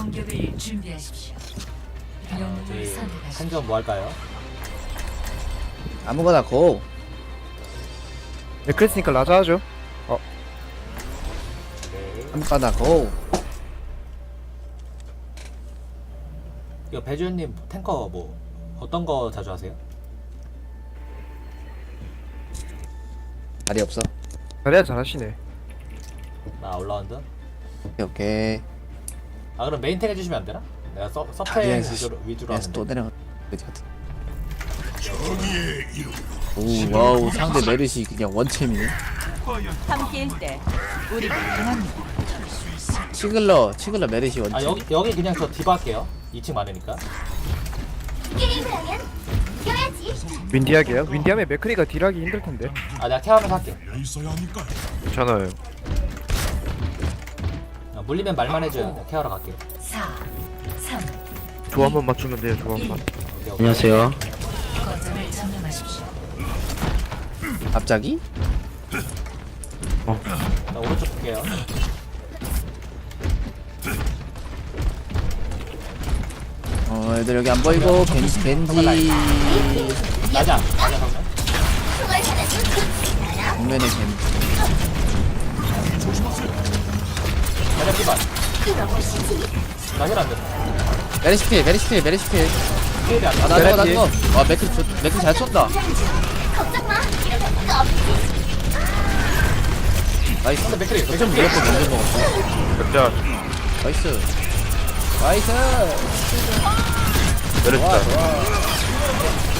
공격을 준비하십시오. 영웅을 저희 선택하십시오. 생존 뭐 할까요? 아무거나 고. 네, 그랬으니까 라자 하죠. 네. 아무거나 고. 이거 배주현님 탱커 뭐 어떤 거 자주 하세요? 다리 없어. 잘해야 잘하시네. 나 올라운드? 오케이 오케이. 아 그럼 메인 탱 해주시면 안 되나? 내가 서, 서페 위주로, 위주로 그래서 또 하는데 내려가. 어디 갔다. 오 와우 상대 메르시 그냥 원챔이네. 함께일 때 우리. 치글러 치글러 메르시 원챔. 아 여기 여기 그냥 저 디바 할게요 2층 많으니까 게임을 하면 이겨야지. 윈디하게요? 윈디하면 맥크리가 딜하기 힘들 텐데. 아 내가 케어하면서 할게 괜찮아요. 아, 물리면 말만 해줘요 케어하러 갈게 4, 3, 조합만 맞추면 돼요. 오케이, 오케이. 안녕하세요. 거점을 점령하십시오. 갑자기? 나 오른쪽 볼게요 어 애들 여기 안 보이고 나자 정면 총알 하나 쏘고 정면에 겐지. 제발 나힐 안된다 메리시티 메리시티 메리시티 아나 저거 나와 맥크 맥크 잘 쏜다. 나이스. 근데 맥크리 맥크리 좀점 먹었어 자. 나이스. 나이스. 좋아 내려준다. 좋아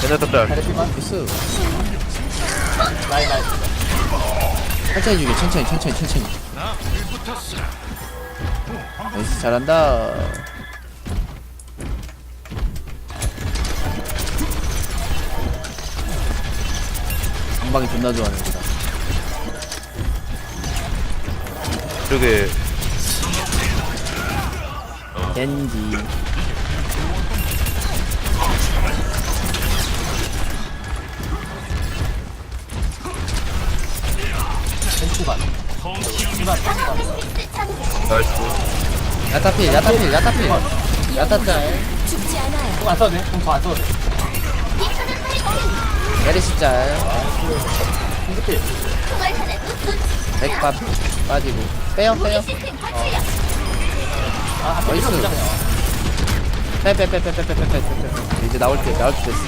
내려준다 다리피만 나이스. 나이 나이. 천천히 죽여 천천히 천천히 천천히. 나이스 잘한다. 방방이 존나 좋아하네 보다. 저게 겐지. 야타필 야타필 야타필. 야타짤. 죽지 않아요. 공안 써도 돼? 공더안 써도 돼. 메리시짤. 백밥 빠지고. 빼요 빼요. 아 앞에 나이스. 밀어주자 그냥 빼빼빼빼빼빼빼빼. 이제 나올 때 나올 때 됐어.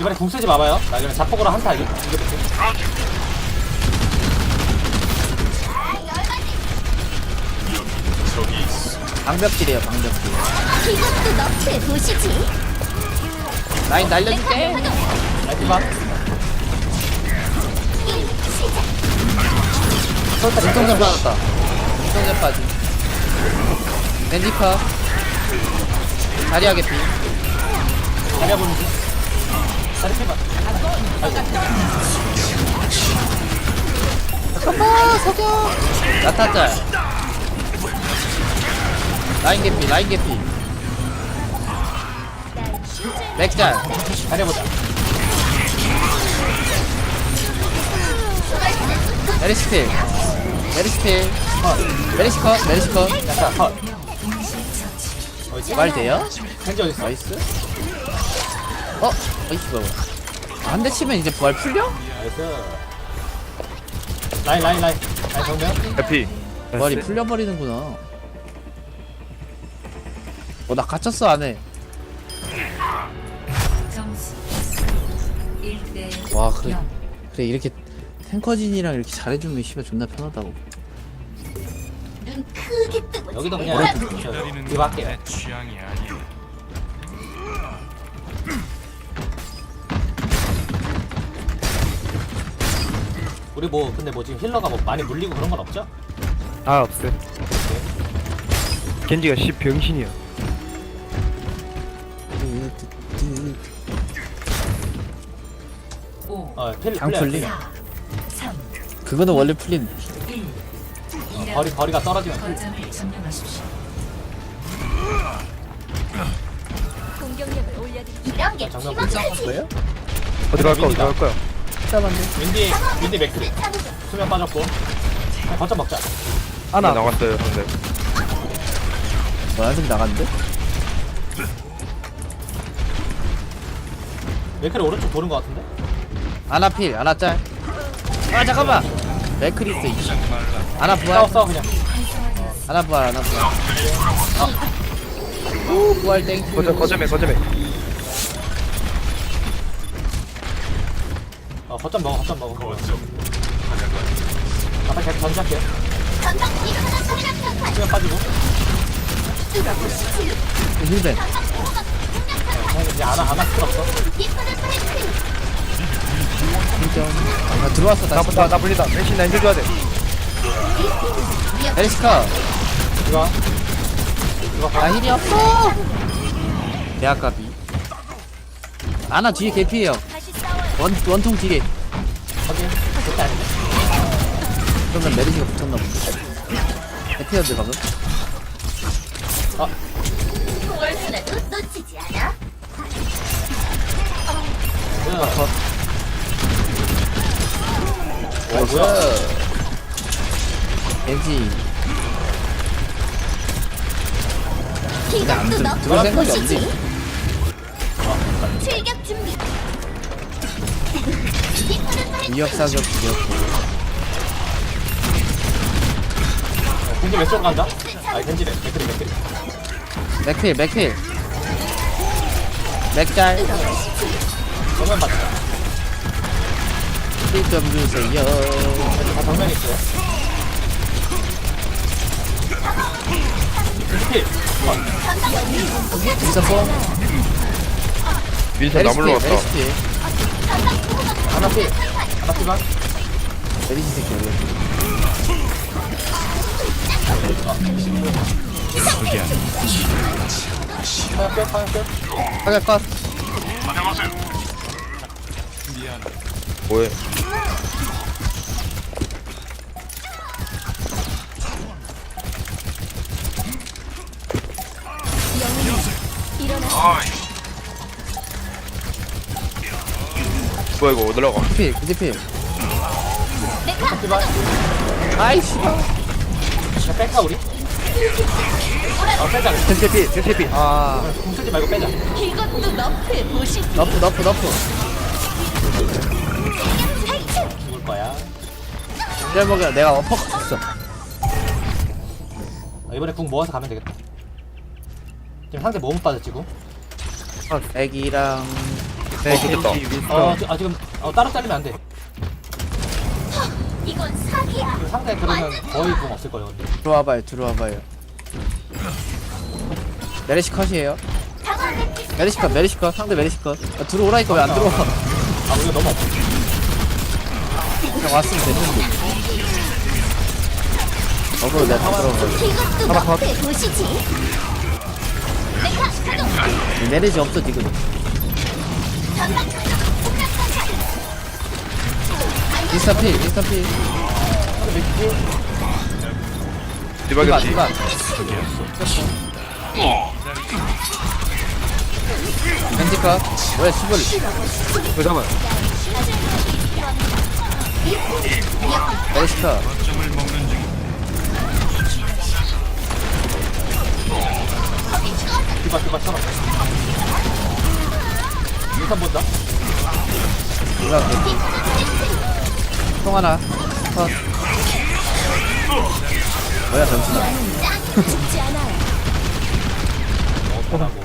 이번에 궁 쓰지 마봐요 나 그냥 자폭으로 한타 알게 이거 볼게 아 열받네. 방벽질이에요 방벽질. 이것도 너프에 보시지. 라인 날려줄게. 나이 디바 게임 시작. 중통전 빠졌다. 중통전 빠짐. 렌지카. 자리하게 피. 다리 보는 중 다리 피바 잠깐만 석영. 야타짤. 라인 개피 라인 개피. 맥짤. 다리 보자 메리시필. 메리시필. 메리시 컷 메리시 컷. 야타 컷 어디 말 돼요? 벤지 어딨어? 나이스. 어? 나이스 뭐야. 한대 치면 이제 부활 풀려? 나이스 라인 라인 라인 라인 정면 해피. 부활이 풀려버리는구나. 어, 나 갇혔어, 안에. 점수 1대 와, 그래. 0. 그래, 이렇게 탱커진이랑 이렇게 잘해주면 씨발 존나 편하다고. 눈 크게 뜨고. 여기도 그냥 저 디바 할게요 우리 뭐 근데 뭐 지금 힐러가 뭐 많이 물리고 그런 건 없죠? 아, 없어요. 겐지가 씨 병신이야. 아 펠리 장 풀림. 그거는 원래 풀린. 거리 거리가 떨어지면 공격력을 올려 이런 게 거예요? 어디로 갈까? 어디로 갈까? 잡았네. 윈디 윈디 맥스 수면 빠졌고. 거점 먹자. 하나 나갔어요, 근데 완전 나갔는데? 맥클이 오른쪽 도는 거 같은데? 아나필 아나짤. 아 잠깐만. 맥크리스 이씨 아나 부활. 싸워 싸워 그냥. 아나 부활 아나 부활. 오 부활 땡큐. 거점 거점에 거점에. 어 거점 먹어 거점 먹어. 앞에 계속 평판 수면 빠지고. 힐벤 이제 안아 안아 없어 아 들어왔어 나, 다시. 나, 나 불린다. 맨신 나 해줘야 돼. 에리스카. 이거 이거 봐. 나 힐이 없어. 대학가비. 아나 뒤에 개피해요. 원, 원통 뒤에. 확인. 됐다 그러면 메리시가 붙었나 본데 개피였는데 방금? 월수라도 놓치지 않아. 컷 어 뭐야? 왠지 근데 안 이것도 들- 너 들어올 생각이 보시지 없지 출격 준비. 이쁘는 프레스 위협 사격 귀엽고 공기 왼쪽으로 간다? 아니 겐지래 맥클이 맥클이. 맥필 맥필 맥짤 정면 맞자 힐좀 주세요. 다 정면에 있어요. 겐지필 미스터 윈선 나 물러 왔다. 메리시필 하나필 하나필만. 메리시 새끼 어디 화염병 화염병 파 뭐해? 뭐야 이거 어디 나가 필 하나필만 아이씨. 뺄까 우리? 어 빼자 텐테피 텐테피. 아공 쓰지 말고 빼자. 이것도 너프 보시지. 너프 너프 너프 죽을 거야 잘 먹여 내가 어퍼컷 했어. 어, 이번에 궁 모아서 가면 되겠다. 지금 상대 몸 빠졌지고 애기랑 네 좋겠다. 어, 지- 아 지금 어, 따로 잘리면 안 돼. 이건 사기야. 상대 그러면 거의 궁 없을 거예요 근데. 들어와봐요 들어와봐요. 메리시 컷이에요. 당황했지. 메리시 컷 메리시 컷. 상대 메리시 컷. 아, 들어오라니까 왜 안 들어와 아 우리가 너무 없어. 그냥 왔으면 됐는데. 어그로 내가 다 거야 이것도 보시지. 메카 가동 메리시 없어 지금. 전방 미스터 필 미스터 필. 디바 디바겠지 디바 벤티카? 왜 수벌 그 잠깐만 메리시카. 디바 디바 쳐봐 인선 본다. 통 하나. 컷. 뭐야 않아요 어떡하고